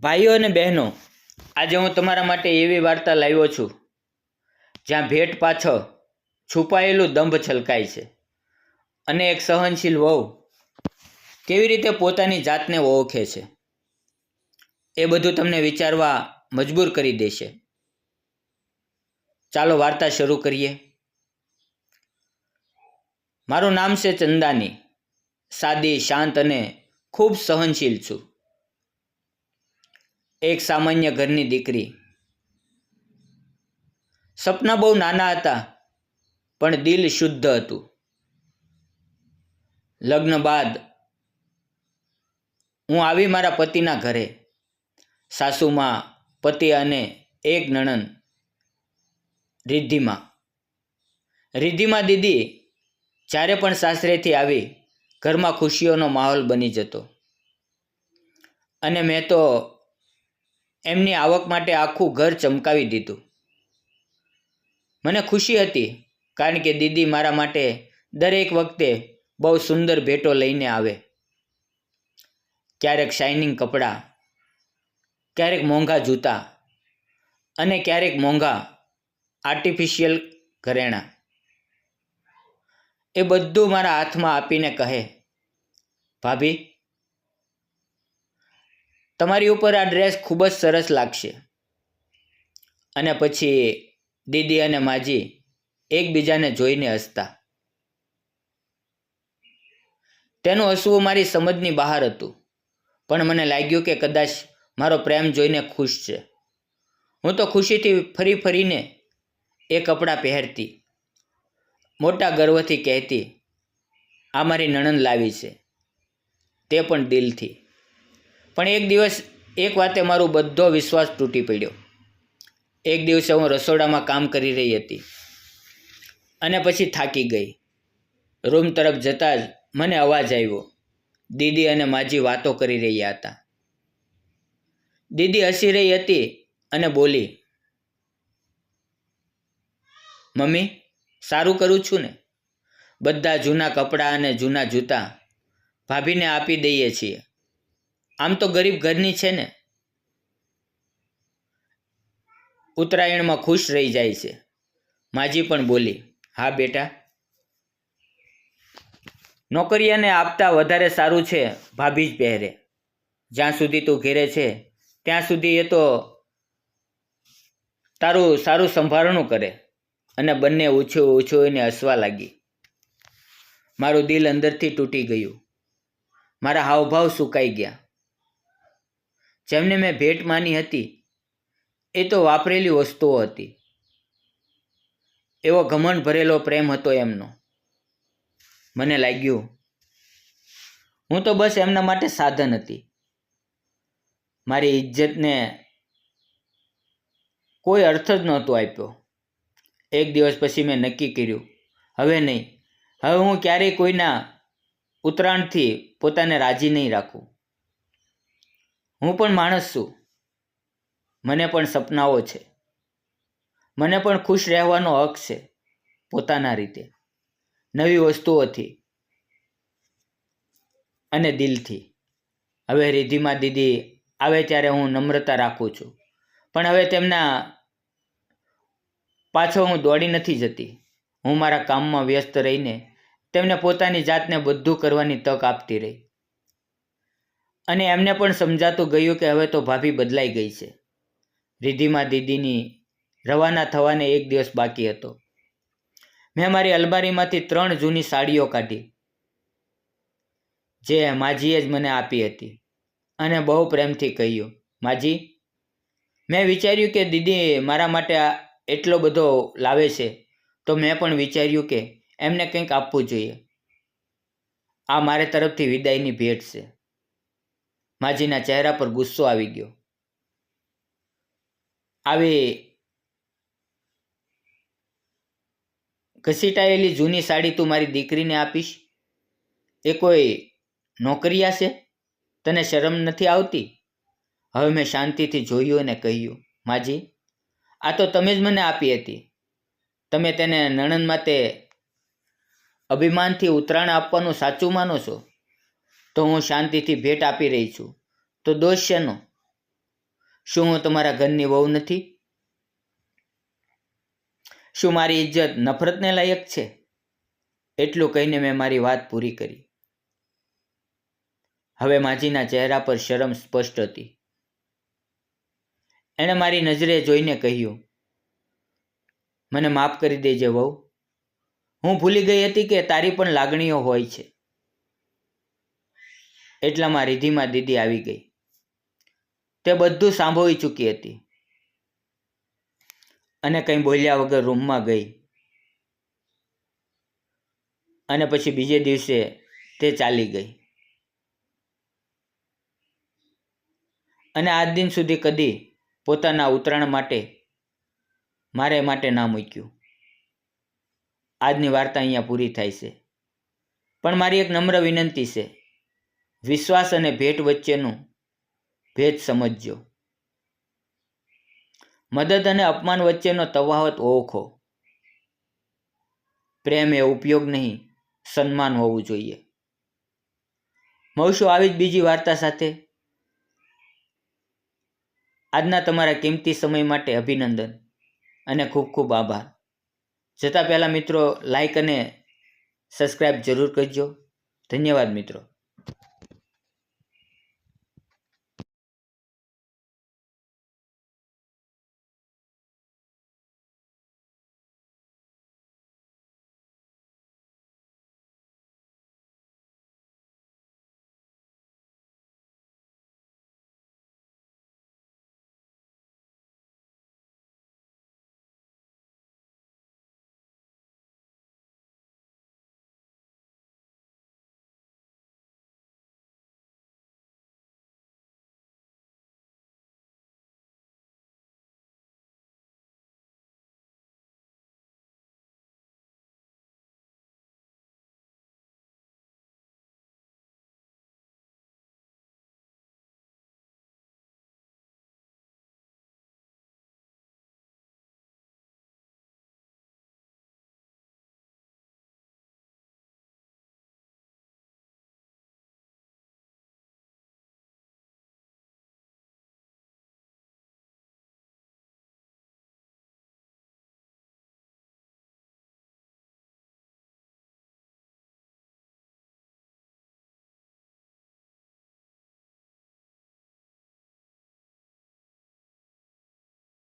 ભાઈઓ અને બહેનો, આજે હું તમારા માટે એવી વાર્તા લાવ્યો છું, જ્યાં ભેટ પાછળ છુપાયેલું દંભ છલકાય છે અને એક સહનશીલ વહુ કેવી રીતે પોતાની જાતને ઓળખે છે. એ બધું તમને વિચારવા મજબૂર કરી દેશે. ચાલો વાર્તા શરૂ કરીએ. મારું નામ છે ચંદાની. સાદી, શાંત અને ખૂબ સહનશીલ છું. એક સામાન્ય ઘરની દીકરી. સપના બહુ નાના હતા, પણ દિલ શુદ્ધ હતું. લગ્ન બાદ હું આવી મારા પતિના ઘરે. સાસુમાં, પતિ અને એક નણંદ. રિદ્ધિમાં. રિદ્ધિમાં દીદી, જ્યારે પણ સાસરેથી આવી, ઘરમાં ખુશીઓનો માહોલ બની જતો. અને મેં તો એમની આવક માટે આખું ઘર ચમકાવી દીધું. મને ખુશી હતી, કારણ કે દીદી મારા માટે દરેક વખતે બહુ સુંદર ભેટો લઈને આવે. ક્યારેક શાઇનિંગ કપડાં, ક્યારેક મોંઘા જૂતા અને ક્યારેક મોંઘા આર્ટિફિશિયલ ઘરેણાં. એ બધું મારા હાથમાં આપીને કહે, ભાભી તમારી ઉપર આ ડ્રેસ ખૂબ જ સરસ લાગશે. અને પછી દીદી અને માજી એકબીજાને જોઈને હસતા. તેનું હસવું મારી સમજની બહાર હતું. પણ મને લાગ્યું કે કદાચ મારો પ્રેમ જોઈને ખુશ છે. હું તો ખુશીથી ફરી ફરીને એ કપડાં પહેરતી. મોટા ગર્વથી કહેતી, આ મારી નણંદ લાવી છે. તે પણ દિલથી. પણ એક દિવસ એક વાતે મારો બધો વિશ્વાસ તૂટી પડ્યો. એક દિવસે હું રસોડામાં કામ કરી રહી હતી અને પછી થાકી ગઈ. રૂમ તરફ જતાં જ મને અવાજ આવ્યો. દીદી અને માજી વાતો કરી રહ્યા હતા. દીદી હસી રહી હતી અને બોલી, મમ્મી, સારું કરું છું ને? બધા જૂના કપડાં અને જૂના જૂતા ભાભીને આપી દઈએ છીએ. આમ તો ગરીબ ઘરની છે ને, ઉત્તરાયણમાં ખુશ રહી જાય છે. માજી પણ બોલી, હા બેટા, નોકરીયાને આપતા વધારે સારું છે ભાભી જ પહેરે. જ્યાં સુધી તું ઘેરે છે, ત્યાં સુધી એ તો તારું સારું સંભાળણું કરે. અને બંને ઓછો ઓછો એને હસવા લાગી. મારું દિલ અંદરથી તૂટી ગયું. મારા હાવભાવ સુકાઈ ગયા. જેમને મેં ભેટ માની હતી, એ તો વાપરેલી વસ્તુઓ હતી. એવો ઘમંડ ભરેલો પ્રેમ હતો એમનો. મને લાગ્યું, હું તો બસ એમના માટે સાધન હતી. મારી ઇજ્જતને કોઈ અર્થ જ નહોતો આપ્યો. એક દિવસ પછી મેં નક્કી કર્યું, હવે નહીં. હવે હું ક્યારેય કોઈના ઉતરાણથી પોતાને રાજી નહીં રાખું. હું પણ માણસ છું. મને પણ સપનાઓ છે. મને પણ ખુશ રહેવાનો હક છે પોતાના રીતે. નવી વસ્તુઓથી અને દિલથી. હવે રિધિમાં દીદી આવે ત્યારે હું નમ્રતા રાખું છું. પણ હવે તેમના પાછો હું દોડી નથી જતી. હું મારા કામમાં વ્યસ્ત રહીને તેમને પોતાની જાતને બધું કરવાની તક આપતી રહી. અને એમને પણ સમજાતું ગયું કે હવે તો ભાભી બદલાઈ ગઈ છે. રિધિમાં દીદીની રવાના થવાને એક દિવસ બાકી હતો. મેં મારી અલમારીમાંથી ત્રણ જૂની સાડીઓ કાઢી, જે માજીએ જ મને આપી હતી અને બહુ પ્રેમથી કહ્યું, માજી, મેં વિચાર્યું કે દીદી મારા માટે આ એટલો બધો લાવે છે, તો મેં પણ વિચાર્યું કે એમને કંઈક આપવું જોઈએ. આ મારે તરફથી વિદાયની ભેટ છે. માજીના ચહેરા પર ગુસ્સો આવી ગયો. આવી ઘસીટાયેલી જૂની સાડી તું મારી દીકરીને આપીશ? એ કોઈ નોકરિયા છે તને શરમ નથી આવતી? હવે મેં શાંતિથી જોયું અને કહ્યું, માજી, આ તો તમે જ મને આપી હતી. તમે તેને નણંદ માટે અભિમાનથી ઉતરાણ આપવાનું સાચું માનો છો. તો હું શાંતિથી ભેટ આપી રહી છું. તો દોષ શેનો? શું હું તમારા ઘરની વહુ નથી? શું મારી ઇજ્જત નફરતને લાયક છે? એટલું કહીને મેં મારી વાત પૂરી કરી. હવે માજીના ચહેરા પર શરમ સ્પષ્ટ હતી. એણે મારી નજરે જોઈને કહ્યું, મને માફ કરી દેજે વહુ. હું ભૂલી ગઈ હતી કે તારી પણ લાગણીઓ હોય છે. એટલામાં રિધિમાં દીદી આવી ગઈ. તે બધું સાંભળી ચૂકી હતી. અને કંઈ બોલ્યા વગર રૂમમાં ગઈ. અને પછી બીજે દિવસે તે ચાલી ગઈ. અને આજ દિન સુધી કદી પોતાના ઉત્તરાયણ માટે મારે માટે ના મૂક્યું. આજની વાર્તા અહીંયા પૂરી થાય છે. પણ મારી એક નમ્ર વિનંતી છે. વિશ્વાસ અને ભેટ વચ્ચેનું ભેદ સમજજો. મદદ અને અપમાન વચ્ચેનો તફાવત ઓળખો. પ્રેમ એ ઉપયોગ નહીં, સન્માન હોવું જોઈએ. મળશું આવી જ બીજી વાર્તા સાથે. આજના તમારા કિંમતી સમય માટે અભિનંદન અને ખૂબ ખૂબ આભાર. જતાં પહેલાં મિત્રો લાઈક અને સબસ્ક્રાઈબ જરૂર કરજો. ધન્યવાદ મિત્રો.